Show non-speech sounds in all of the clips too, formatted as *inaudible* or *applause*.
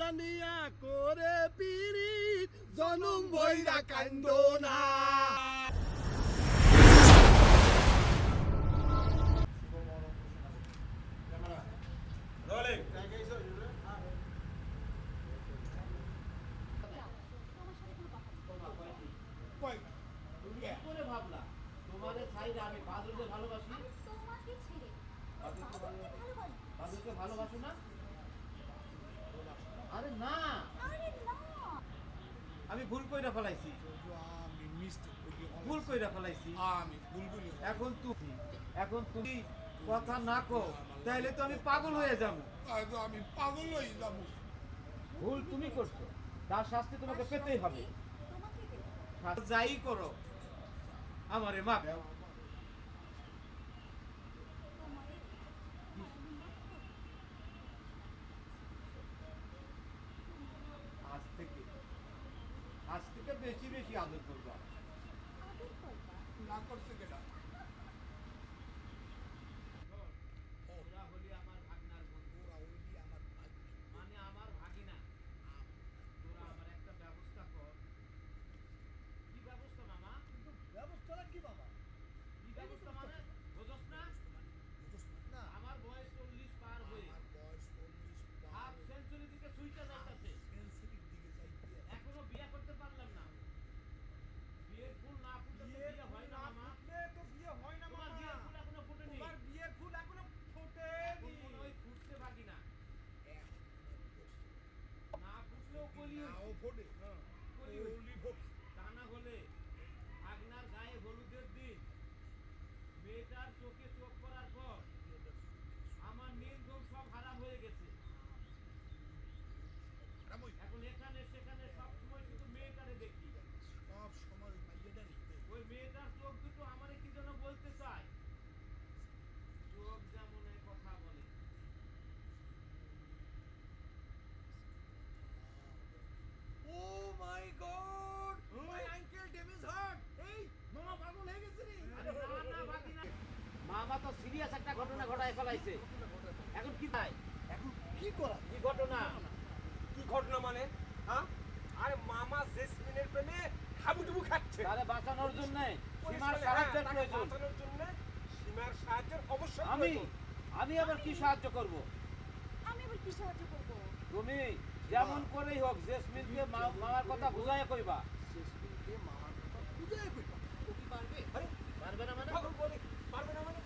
জানিয়া করে পিরি জনম বইরা কান্দ না করে ভাবলা তোমাদের সাইডে আমি বাদুরকে ভালোবাসি। তোমাকে ছেড়ে ভালোবাসি। ভালোবাসো না আরে না আরে না আমি ভুল কইরা ফেলাইছি। আমি মিস্টেক করি ভুল কইরা ফেলাইছি। আমি ভুল করি এখন তুমি এখন তুমি কথা না কো তাইলে তো আমি পাগল হয়ে যাব। আমি পাগল হয়ে যাব ভুল তুমি করছ। তার শাস্তি তোমাকে পেতেই হবে। তোমাকে যাই করো। আমারে মা তোমারে আজ থেকে আজ থেকে বেশি বেশি আদর করবা। আদর করবা? না করছে কেটা ওরা হলি আমার ভাগনার বন্ধু ওরা ওইলি আমার ভাগ্য মানে আমার ভাগিনা তোরা আমার একটা ব্যবস্থা কর কি ব্যবস্থা মামা কিন্তু ব্যবস্থাটা কি বাবা কি ব্যবস্থা মানে বুঝছ না বুঝছ না আমার বয়স চল্লিশ পার হয়ে আমার বয়স চল্লিশ হাফ সেঞ্চুরি দিকে সুইটা যাইতাছে সেন্সিটিভ দিকে যাইতে এখনও বিয়ে করতে পারলাম না বিয়ের ফুল না ফুটলে তো বিয়ে হয় না মামা তো বিয়ে হয় না তোমার বিয়ের ফুল এখনও ফুটেনি তোমার বিয়ের ফুল এখনও ফোটে এখন মনে হয় ফুটতে বাকি না না ফুটলেও কলি নাও ফোটে হ্যাঁ কলি ওলি ফোটে তা না হলে আগনার গায়ে হলুদের দিন মেয়েটার চোখে চোখ পড়ার পর আমার নীল ঘুম সব হারাম হয়ে গেছে রামই এখন এখানে সেখানে সব সময় শুধু মেয়েটারে দেখি সব সময় মাইয়াটারই ওই মেয়েটার চোখ দুটো আমারে কি যেন বলতে চায় চোখ যেমন এই কথা বলে ও my god my uncle damage heart এই মামা পাগল হয়ে গেছে রে আরে না না বাকি না মামা তো সিরিয়াস একটা ঘটনা ঘটায় ফেলাইছে এখন কি তাই এখন কি করা? কি ঘটনা? কি ঘটনা মানে? হ্যাঁ? আরে মামা জেসমিনের প্রেমে হাবুডুবু খাচ্ছে। তাহলে বাঁচানোর জন্য সীমার সাহায্যের হ্যাঁ, প্রয়োজন। বাঁচানোর জন্য সীমার সাহায্যের অবশ্যই আমি আমি আবার কি সাহায্য করব? আমি আবার কি সাহায্য করব? তুমি যেমন করেই হোক জেসমিনকে মামার কথা বুঝাইয়া কইবা। শেষমিনকে মামার কথা বুঝাই কইবা। পারবে? আরে পারবে না মানে পাগল বলে পারবে না মানে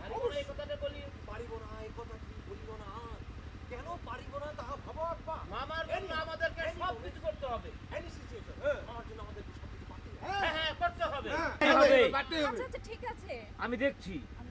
পারিব না এই কথাটা বলি পারিব না এই কথা তুমি বলিব না কেন পারিব না তাহা ভাবো আব্বা মামার জন্য আমাদেরকে সব কিছু করতে হবে এনি সিচুয়েশন হ্যাঁ মামার জন্য আমাদের সব কিছু পারতে হবে হ্যাঁ হ্যাঁ করতে হবে হ্যাঁ, হবে। বাটে হবে আচ্ছা আচ্ছা ঠিক আছে। আমি দেখছি। আমি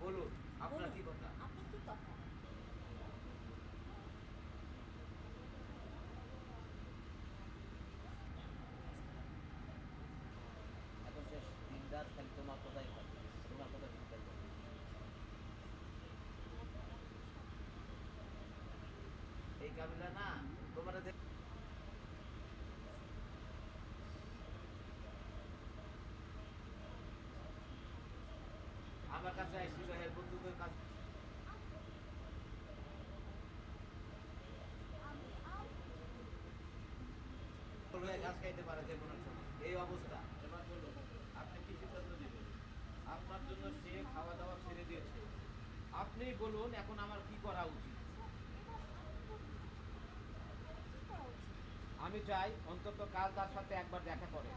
বলুন আপনার কি কথা? আপনার কি কথা? এখন শেষ দিন রাত খালি তোমার কথাই ভাবি তোমার কথা চিন্তা করি এই কাবিলা না, তোমার আমার কাছে আসছিল হে বন্ধুদের কাছে। গাছ খাইতে পারে যে কোনো। এই অবস্থা। এবার বলুন, আপনি কি সিদ্ধান্ত নেবেন আপনার জন্য সে খাওয়া দাওয়া ছেড়ে দিয়েছে। আপনি বলুন এখন আমার কি করা উচিত। আমি চাই অন্তত কাল তার সাথে একবার দেখা করে।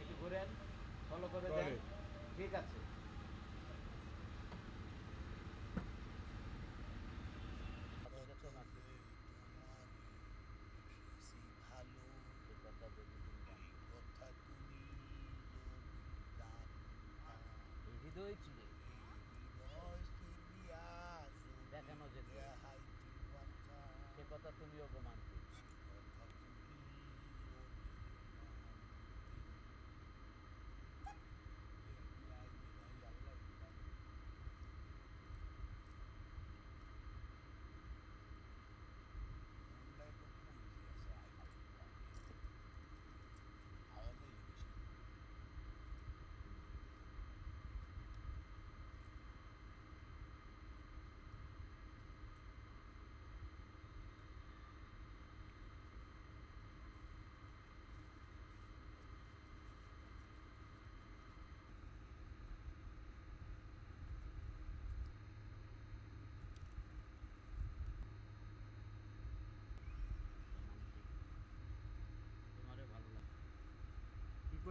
একটু ঘুরেন ফলো করে দেন। ঠিক আছে। ভালো সে কথা যদি তুমি জানো। এই কথা তুমি যদি জানতা, এই হৃদয় চিরে এই হৃদয় চিরিয়া যদি দেখানো যেত দেখাইতে পারতা, সে কথা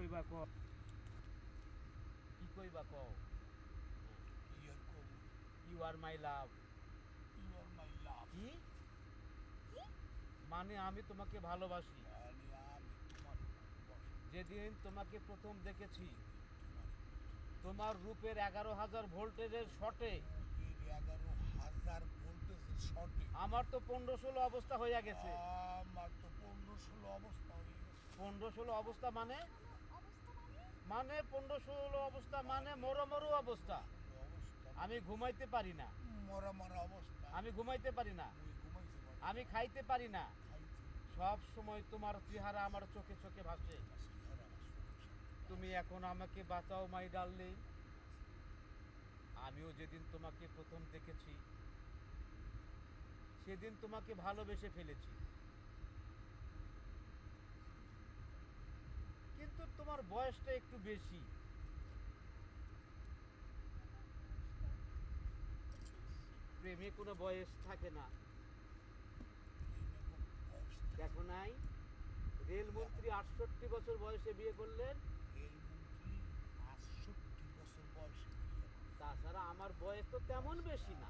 কইবা ক কি কইবা ক ইয়ার কবু you R my love you আর মাই লাভ কি? মানে আমি তোমাকে ভালোবাসি। বস যেদিন তোমাকে প্রথম দেখেছি। তোমার রূপের এগারো হাজার ভোল্টেজের শটে। এর এগারো হাজার ভোল্টেজের শর্টে আমার তো পনেরো ষোলো অবস্থা হয়ে গেছে। আমার তো পনেরো ষোলো অবস্থা হয়ে গেছে। পনেরো ষোলো অবস্থা মানে? মানে পনেরো ষোলো অবস্থা মানে মরো মরো অবস্থা। আমি ঘুমাইতে পারি না। মরা মরা অবস্থা। আমি ঘুমাইতে পারি না। আমি খাইতে পারি না। সব সময় তোমার চেহারা আমার চোখে চোখে ভাসে। তুমি এখন আমাকে বাঁচাও মাই ডার্লিং। আমিও যেদিন তোমাকে প্রথম দেখেছি সেদিন তোমাকে ভালোবেসে ফেলেছি। কিন্তু তোমার বয়সটা একটু বেশি। প্রেমে কোনো বয়স থাকে না। দেখো নাই রেলমন্ত্রী আটষট্টি বছর বয়সে বিয়ে করলেন। বছর বয়সে তাছাড়া আমার বয়স তো তেমন বেশি না।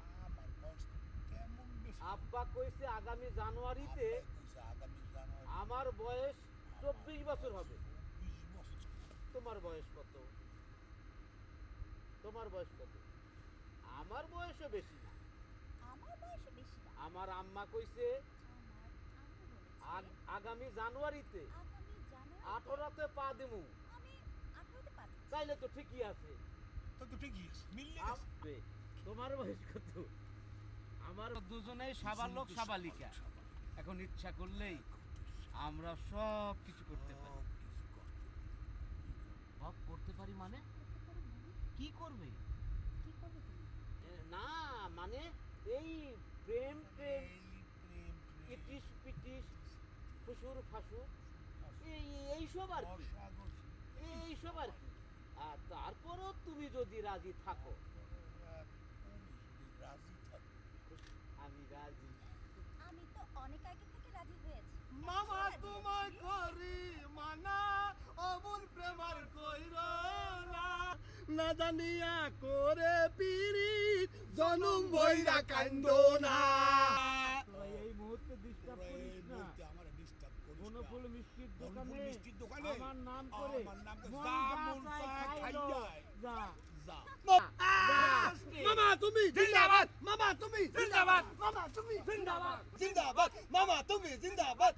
আব্বা কইছে আগামী জানুয়ারিতে আমার বয়স চব্বিশ বছর হবে। তোমার বয়স কত? তোমার বয়স কত? আমার বয়সও বেশি না। আমার বয়সে বেশি না। আমার আম্মা কইছে আগামী জানুয়ারিতে আঠারোতে পা দেবো আমি আঠারোতে পাচ্ছি তাইলে তো ঠিকই আছে। তো তো ঠিকই আছে মিললে গেছে। তোমার বয়স কত? আমার দুজনেই সাবালক সাবালিকা। এখন ইচ্ছা করলেই আমরা সব কিছু করতে পারি। সব কিছু করতে সব করতে পারি মানে? মানে কি করবে? কি করবে তুমি? না মানে এই প্রেম প্রেম ইটিস পিটিস ফুসুর ফাসুর এই এইসব আর কি। এইসব আর কি। আর তারপরও তুমি যদি রাজি থাকো। রাজি থাকো আমি রাজি। আমি তো অনেক আগে থেকে রাজি হয়েছি। মামা রাজি তোমায় করি মানা প্রেমার কইর না। জানিয়া করে পিরি জনম ভইরা কান্দ না। এই মুহূর্তে ডিস্টার্ব করিস না। আমার ডিস্টার্ব করিস কোনো মিষ্টির দোকানে মিষ্টির দোকানে আমার নাম করে আমার নাম যা মন চায় যা। যা। মামা তুমি জিন্দাবাদ। মামা তুমি জিন্দাবাদ। মামা তুমি জিন্দাবাদ। জিন্দাবাদ। মামা তুমি জিন্দাবাদ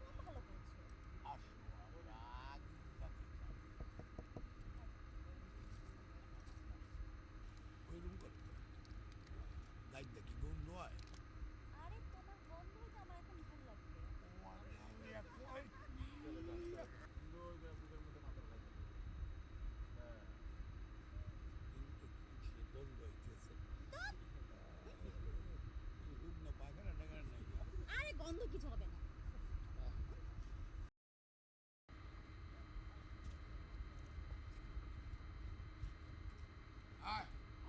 খুব ভালো করেছ আরে তোমার গন্ধই তো আমার এখন ভালো লাগবে আরে গন্ধ কিছু হবে না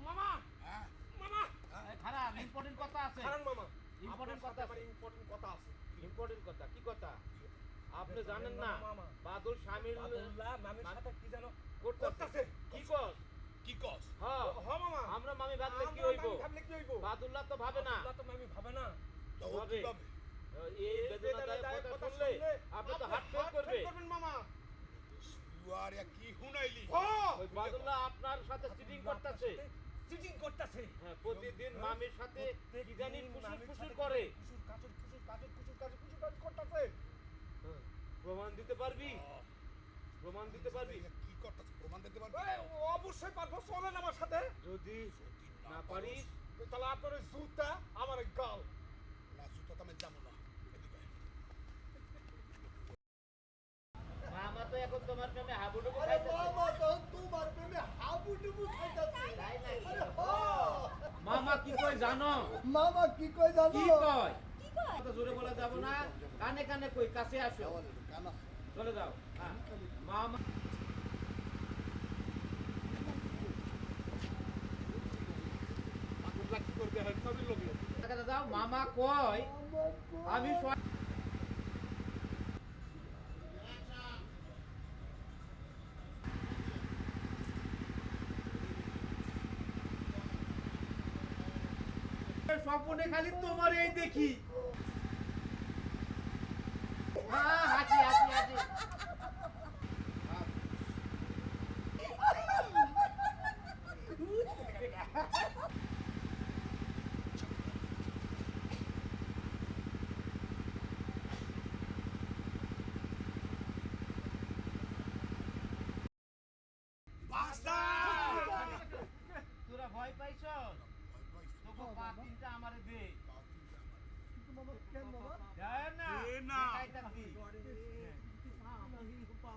মামা মামা এই খারাপ মামা ইম্পর্টেন্ট কথা আছে। ইম্পর্টেন্ট কথা কি কথা? আপনি জানেন না। বাদল শামিল মামির সাথে কি জানো করতেছে। করতেছে। কি কর কি কস? হ্যাঁ হ মামা। আমরা মামি ভাবলে কি হইব? ভাবলে কি হইব? বাদুল্লাহ তো ভাবে না। আব্দুল্লাহ তো মামি ভাবে না। ভাবে। এই বেদনাদায়ক কথা শুনলে আপনি তো হার্ট ফেল করবে। করবেন মামা। আর কি হুনাইলি? ওই বাদুল্লাহ আপনার সাথে চিটিং করতেছে। চিটিং করতেছে। হ্যাঁ প্রতিদিন মামির সাথে কি জানি ফুসুর ফুসুর করে। কুসুর কাচুর কুসুর কাচুর কুসুর কাচুর কুসুর কাচুর করতেছে। হ্যাঁ, প্রমাণ দিতে পারবি? প্রমাণ দিতে পারবি? কি করতেছ প্রমাণ দিতে পারবি? অবশ্যই পারব চলেন আমার সাথে। যদি না পারিস? তাহলে আপনার ওই জুতা আমার গাল। না সুতো তো আমি যাব না এদিকে মামা তো এখন তোমার প্রেমে হাবুডুবু আরে মামা তো তোমার প্রেমে হাবুডুবু খাইতাছে। তাই নাকি? মামা কি কয় জানো? মামা কি কই জানো? কি কয়? কি কয়? তো জোরে বলা যাব না। কানে কানে কই কাছে আসো। চলে যাও। মামা। আব্দুল্লাহ কি করবে? সবই লোকে টাকাটা দাও। মামা কয় আমি স্বপ্নে খালি তোমার এই দেখি হ্যাঁ হাসি হাসি হাসি তোরা ভয় পাইছ তোকে পা তিনটা আমারে দে যায় না দেখাইতাছি। বসে। তোরা বেঈমান, তোরা বাটপার, তোরা বেঈমান, তোরা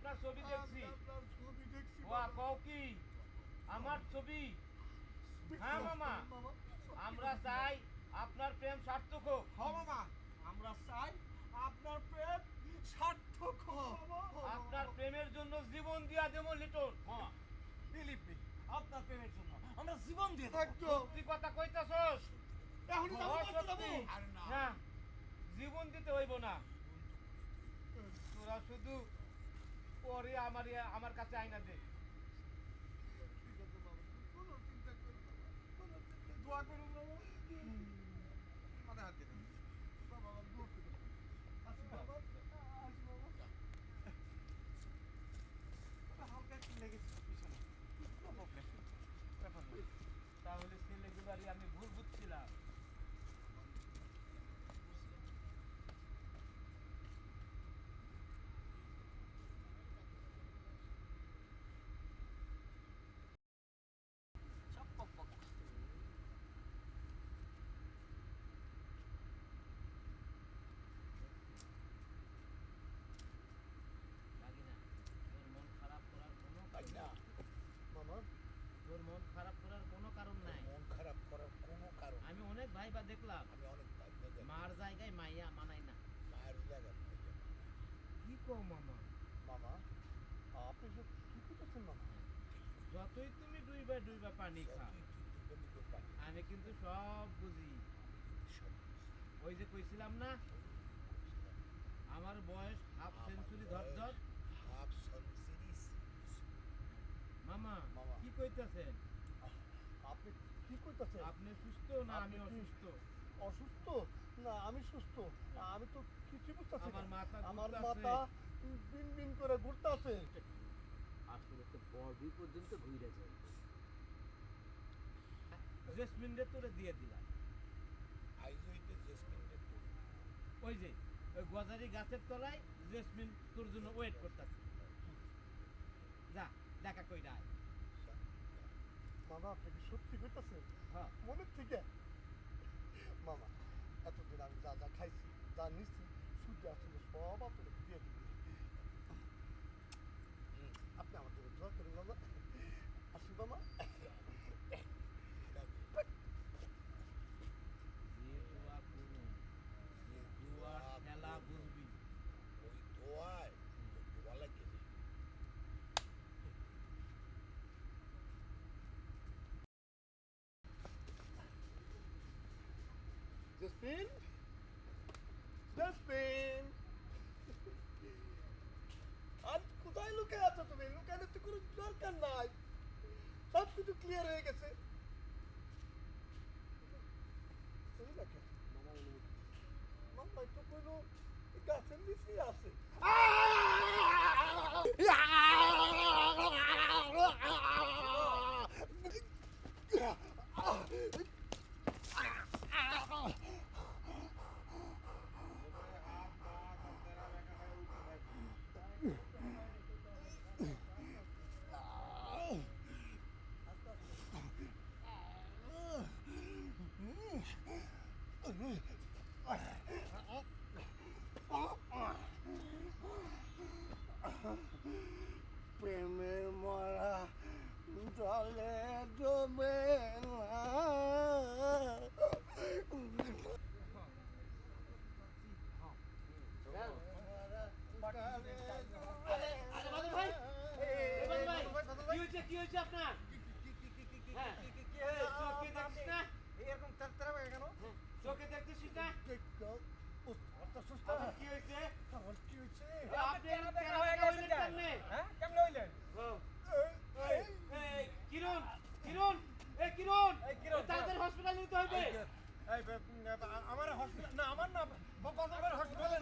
আপনার ছবি দেখছি। ও কও কি? আমার ছবি? হ্যাঁ মামা। আমরা চাই আপনার প্রেম সার্থক হোক। হ্যাঁ মামা। আমরা চাই আপনার প্রেম সার্থক হোক। আপনার প্রেমের জন্য জীবন দিয়া দেবো লিটন। বিলিভ মি আপনার প্রেমের জন্য আমরা জীবন দিয়ে দেবো। সত্যি কথা কইতাছস? সত্যি। না। জীবন দিতে হইব না। তোরা শুধু পরে আমার আমার কাছে আইনা দে। দোয়া করুন বাবা মাথায় হাত দিন বাবা বাবা দোয়া করুন আসি বাবা আসি বাবা বাবা, হালকা একটু লেগেছে পিছনে No problem. ব্যাপার না। তাহলে ছেলেগুলারই আমি ভুল বুঝছিলাম ভাগিনা, তোর মন খারাপ করার কোনো কারণ নাই। মামা তোর মন খারাপ করার কোনো কারণ নাই। মন খারাপ করার কোনো কারণ আমি অনেক ভাইবা দেখলাম। আমি অনেক দেখি মার জায়গায় মাইয়া মানাই না। মায়ের জায়গা কি কো মামা? মামা আপনি সব কি করতেছেন মামা? যতই তুমি ডুইবা ডুইবা পানি খাও আমি কিন্তু সব বুঝি। ওই যে কইছিলাম না আমার বয়স হাফ সেঞ্চুরি ধর ধর। হাফ সেঞ্চুরি মামা। কি কইতাছেন? কি করতেছেন আপনি সুস্থ না আমি অসুস্থ? অসুস্থ? না আমি সুস্থ। আমি তো কিছু বুঝতেছি আমার মাথা আমার মাথা বিন বিন করে ঘুরতেছে। আসলে তো বডি পর্যন্ত ঘুরে যায়। জেসমিন রে তোরে দিয়ে দিলাম। জেসমিন দেখতে ওই যে ওই গজারি গাছের তলায় জেসমিন তোর জন্য ওয়েট করতেছে। যা দেখা কইরা আয়। মামা আপনি কি সত্যি করতেছে হ্যাঁ। মনের থেকে? মামা এতদিন আমি যা যা খাইছি যা নিচ্ছি সূর্য আসলে সব আপনাকে দিয়ে দিবি আপনি আমার জন্য দোয়া করুন মামা আসি মামা যে দোয়া করুন, দোয়ার খেলা বুঝবি ওই দোয়ায় দোয়া লাগে জসমিন জসমিন আর কোথায় লুকে আছো তুমি? লুকানোর তো কোনো দরকার নাই। সব কিছু ক্লিয়ার হয়ে গেছে। এই দেখেন মামা তো কোনো গাছের নিচেই আছে। *laughs* *laughs* হয়েছে আপনার কেমন হইলেন কিরণ কিরণ এ কিরণ তাদের হসপিটাল নিতে হবে আমার হসপিটাল না আমার না হসপিটালে